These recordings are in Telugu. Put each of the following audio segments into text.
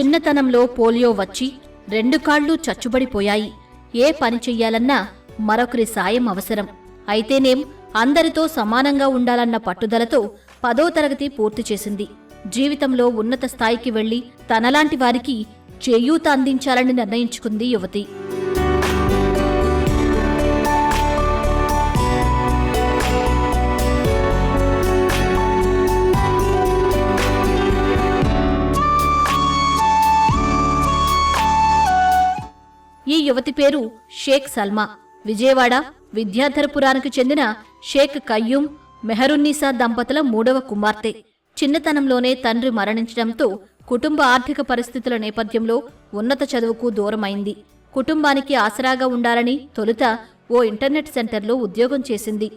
చిన్నతనంలో పోలియో వచ్చి రెండు కాళ్ళు చచ్చుబడిపోయాయి. ఏ పని చెయ్యాలన్నా మరొకరి సాయం అవసరం. అయితేనేం అందరితో సమానంగా ఉండాలన్న పట్టుదలతో పదో తరగతి పూర్తి చేసింది. జీవితంలో ఉన్నత స్థాయికి వెళ్ళి తనలాంటి వారికి చేయూత అందించాలని నిర్ణయించుకుంది యువతి. ఈ యువతి పేరు షేక్ సల్మా. విజయవాడ విద్యాధరపురానికి చెందిన షేక్ కయ్యూం మెహరున్నీసా దంపతుల మూడవ కుమార్తె. చిన్నతనంలోనే తండ్రి మరణించడంతో కుటుంబ ఆర్థిక పరిస్థితుల నేపథ్యంలో ఉన్నత చదువుకు దూరమైంది. కుటుంబానికి ఆసరాగా ఉండాలని తొలుత ఓ ఇంటర్నెట్ సెంటర్లో ఉద్యోగం చేసింది.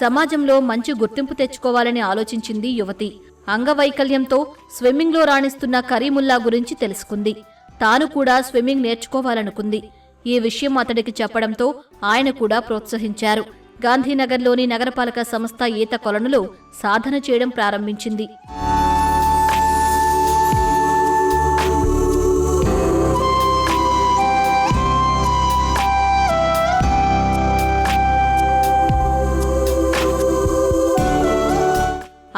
సమాజంలో మంచి గుర్తింపు తెచ్చుకోవాలని ఆలోచించింది యువతి. అంగవైకల్యంతో స్విమ్మింగ్లో రాణిస్తున్న కరీముల్లా గురించి తెలుసుకుంది. తాను కూడా స్విమ్మింగ్ నేర్చుకోవాలనుకుంది. ఈ విషయం అతడికి చెప్పడంతో ఆయన కూడా ప్రోత్సహించారు. గాంధీనగర్లోని నగరపాలక సంస్థ ఈత కొలనులో సాధన చేయడం ప్రారంభించింది.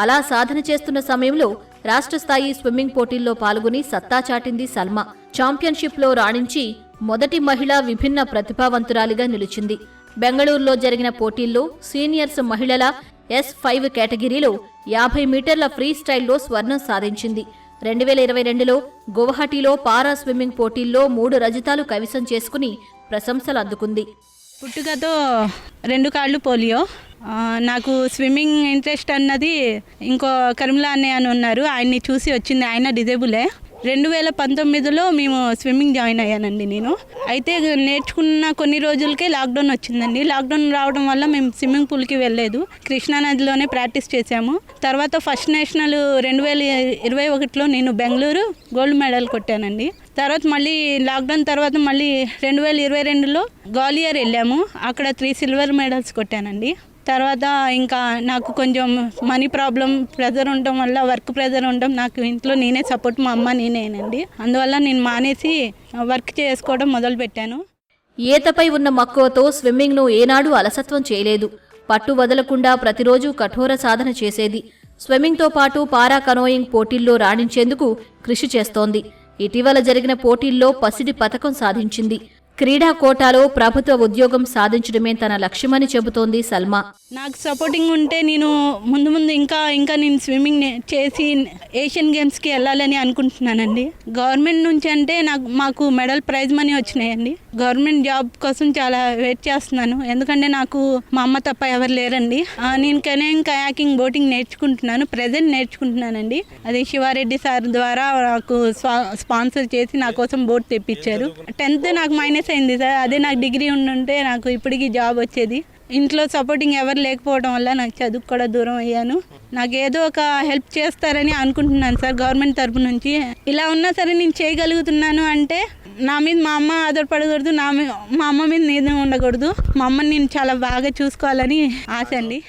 అలా సాధన చేస్తున్న సమయంలో రాష్ట్ర స్థాయి స్విమ్మింగ్ పోటీల్లో పాల్గొని సత్తా చాటింది సల్మా. ఛాంపియన్షిప్లో రాణించి మొదటి మహిళ విభిన్న ప్రతిభావంతురాలిగా నిలిచింది. బెంగళూరులో జరిగిన పోటీల్లో సీనియర్స్ మహిళల ఎస్ ఫైవ్ కేటగిరీలో యాభై మీటర్ల ఫ్రీ స్టైల్లో స్వర్ణం సాధించింది. రెండు వేల ఇరవై రెండులో గువహటిలో పారా స్విమ్మింగ్ పోటీల్లో మూడు రజతాలు కవిసం చేసుకుని ప్రశంసలు అందుకుంది. పుట్టుకతో రెండు కాళ్ళు పోలియో. నాకు స్విమ్మింగ్ ఇంట్రెస్ట్ అన్నది ఇంకో కరిమిలా అన్నయ్య అని ఉన్నారు. ఆయన్ని చూసి వచ్చింది ఆయన డిజేబులే. రెండు వేల పంతొమ్మిదిలో మేము స్విమ్మింగ్ జాయిన్ అయ్యానండి నేను. అయితే నేర్చుకున్న కొన్ని రోజులకే లాక్డౌన్ వచ్చిందండి. లాక్డౌన్ రావడం వల్ల మేము స్విమ్మింగ్ పూల్కి వెళ్ళలేదు. కృష్ణానదిలోనే ప్రాక్టీస్ చేశాము. తర్వాత ఫస్ట్ నేషనల్ రెండు వేల ఇరవై ఒకటిలో నేను బెంగళూరు గోల్డ్ మెడల్ కొట్టానండి. తర్వాత మళ్ళీ లాక్డౌన్ తర్వాత మళ్ళీ రెండు వేల ఇరవై రెండులో గ్వాలియర్ వెళ్ళాము. అక్కడ త్రీ సిల్వర్ మెడల్స్ కొట్టానండి. తర్వాత ఇంకా నాకు కొంచెం మనీ ప్రాబ్లం ప్రెజర్ ఉండడం వల్ల వర్క్ ప్రెజర్ ఉండడం నాకు ఇంట్లో నేనే సపోర్ట్ మా అమ్మ నేనేనండి. అందువల్ల నేను మానేసి వర్క్ చేసుకోవడం మొదలుపెట్టాను. ఈతపై ఉన్న మక్కువతో స్విమ్మింగ్ను ఏనాడూ అలసత్వం చేయలేదు. పట్టు వదలకుండా ప్రతిరోజు కఠోర సాధన చేసేది. స్విమ్మింగ్తో పాటు పారా కనోయింగ్ పోటీల్లో రాణించేందుకు కృషి చేస్తోంది. ఇటీవల జరిగిన పోటీల్లో పసిడి పథకం సాధించింది. క్రీడా కోటాలో ప్రభుత్వ ఉద్యోగం సాధించడమే తన లక్ష్యమని చెబుతోంది సల్మా. నాకు సపోర్టింగ్ ఉంటే నేను ముందు ముందు ఇంకా ఇంకా నేను స్విమ్మింగ్ నే- చేసి ఏషియన్ గేమ్స్కి వెళ్ళాలని అనుకుంటున్నానండి. గవర్నమెంట్ నుంచి అంటే నాకు మాకు మెడల్ ప్రైజ్ మనీ వచ్చినాయండి. గవర్నమెంట్ జాబ్ కోసం చాలా వెయిట్ చేస్తున్నాను. ఎందుకంటే నాకు మా అమ్మ తప్ప ఎవరు లేరండి. నేను కనే కయాకింగ్ బోటింగ్ నేర్చుకుంటున్నాను. ప్రజెంట్ నేర్చుకుంటున్నానండి. అది శివారెడ్డి సార్ ద్వారా నాకు స్పాన్సర్ చేసి నా కోసం బోట్ తెప్పించారు. టెన్త్ నాకు మైనస్ అయింది సార్. అదే నాకు డిగ్రీ ఉండుంటే నాకు ఇప్పటికీ జాబ్ వచ్చేది. ఇంట్లో సపోర్టింగ్ ఎవరు లేకపోవడం వల్ల నాకు చదువుకు కూడా దూరం అయ్యాను. నాకు ఏదో ఒక హెల్ప్ చేస్తారని అనుకుంటున్నాను సార్ గవర్నమెంట్ తరపు నుంచి. ఇలా ఉన్నా సరే నేను చేయగలుగుతున్నాను అంటే నా మీద మా అమ్మ ఆధారపడకూడదు నా మీ- మా అమ్మ మీద నేను ఉండకూడదు. మా అమ్మని నేను చాలా బాగా చూసుకోవాలని ఆశ అండి.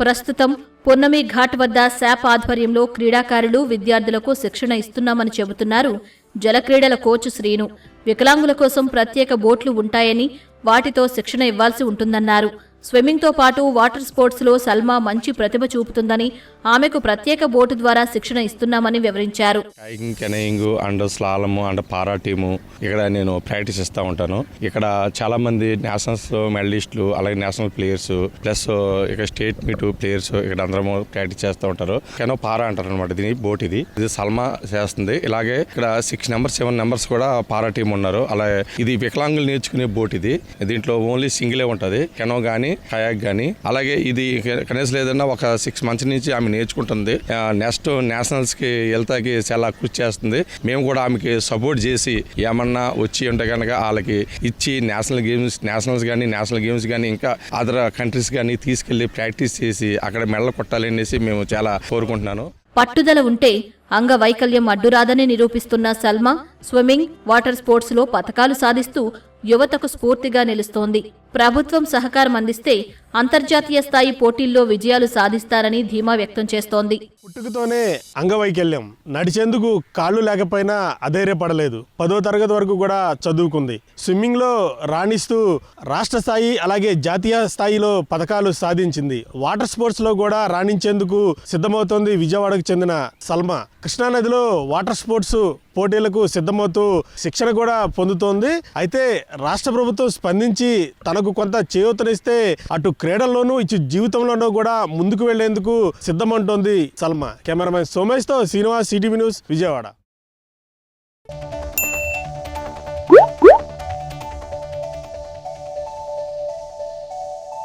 ప్రస్తుతం పున్నమి ఘాట్ వద్ద శాప్ ఆధ్వర్యంలో క్రీడాకారులు విద్యార్థులకు శిక్షణ ఇస్తున్నామని చెబుతున్నారు జలక్రీడల కోచ్ శ్రీను. వికలాంగుల కోసం ప్రత్యేక బోట్లు ఉంటాయని వాటితో శిక్షణ ఇవ్వాల్సి ఉంటుందన్నారు. స్విమ్మింగ్తో పాటు వాటర్ స్పోర్ట్స్లో సల్మా మంచి ప్రతిభ చూపుతుందని ఆమెకు ప్రత్యేక బోటు ద్వారా శిక్షణ ఇస్తున్నామని వివరించారు. Kayaking canoeing and slalom and para team ఇక్కడ నేను ప్రాక్టీస్ ఇస్తూ ఉంటాను. ఇక్కడ చాలా మంది నేషనల్స్ మెడలిస్టులు అలాగే నేషనల్ ప్లేయర్స్ ప్లస్ ఇక్కడ స్టేట్ మీట్ ప్లేయర్స్ ఇక్కడ అందరము ప్రాక్టీస్ చేస్తూ ఉంటారు. కెనో పారా అంటారు అనమాట దీని బోట్ ఇది. ఇది సల్మా చేస్తుంది. ఇలాగే ఇక్కడ సిక్స్ నెంబర్స్ సెవెన్ నెంబర్స్ కూడా పారా టీం ఉన్నారు. అలాగే ఇది వికలాంగులు నేర్చుకునే బోట్ ఇది. దీంట్లో ఓన్లీ సింగిలే ఉంటుంది. కెనో కానీ కయాక్ కానీ అలాగే ఇది కనీసం లేదన్నా ఒక సిక్స్ మంత్స్ నుంచి ఆమె నేర్చుకుంటుంది. నెక్స్ట్ నేషనల్స్కి వెళ్తాకి చాలా కృషి చేస్తుంది. మేము కూడా ఆమెకి సపోర్ట్ చేసి ఏమన్నా వచ్చి ఉంటే కనుక వాళ్ళకి ఇచ్చి నేషనల్ గేమ్స్ నేషనల్స్ కానీ నేషనల్ గేమ్స్ కానీ ఇంకా అదర్ కంట్రీస్ కానీ తీసుకెళ్ళి ప్రాక్టీస్ చేసి అక్కడ మెడలు కొట్టాలి అనేసి మేము చాలా కోరుకుంటున్నాను. పట్టుదల ఉంటే అంగవైకల్యం అడ్డురాదని నిరూపిస్తున్న సల్మా స్విమ్మింగ్ వాటర్ స్పోర్ట్స్లో పథకాలు సాధిస్తూ యువతకు స్ఫూర్తిగా నిలుస్తోంది. ప్రభుత్వం సహకారం అందిస్తే అంతర్జాతీయ స్థాయి పోటీల్లో విజయాలు సాధిస్తారని ధీమా వ్యక్తం చేస్తోంది. పుట్టుకతోనే అంగవైకల్యం. నడిచేందుకు కాళ్ళు లేకపోయినా అధైర్యపడలేదు. పదో తరగతి వరకు కూడా చదువుకుంది. స్విమ్మింగ్లో రాణిస్తూ రాష్ట్ర స్థాయి అలాగే జాతీయ స్థాయిలో పథకాలు సాధించింది. వాటర్ స్పోర్ట్స్లో కూడా రాణించేందుకు సిద్ధమవుతోంది విజయవాడకు చెందిన సల్మా. కృష్ణానదిలో వాటర్ స్పోర్ట్స్ పోటీలకు సిద్ధమవుతూ శిక్షణ కూడా పొందుతోంది. అయితే రాష్ట్ర ప్రభుత్వం స్పందించి తనకు కొంత చేయూతనిస్తే అటు క్రీడల్లోనూ ఇటు జీవితంలోనూ కూడా ముందుకు వెళ్ళేందుకు సిద్ధమంటోంది సల్మా. కెమెరామెన్ సోమేష్తో శ్రీనివాస్ సిటీవీ న్యూస్ విజయవాడ.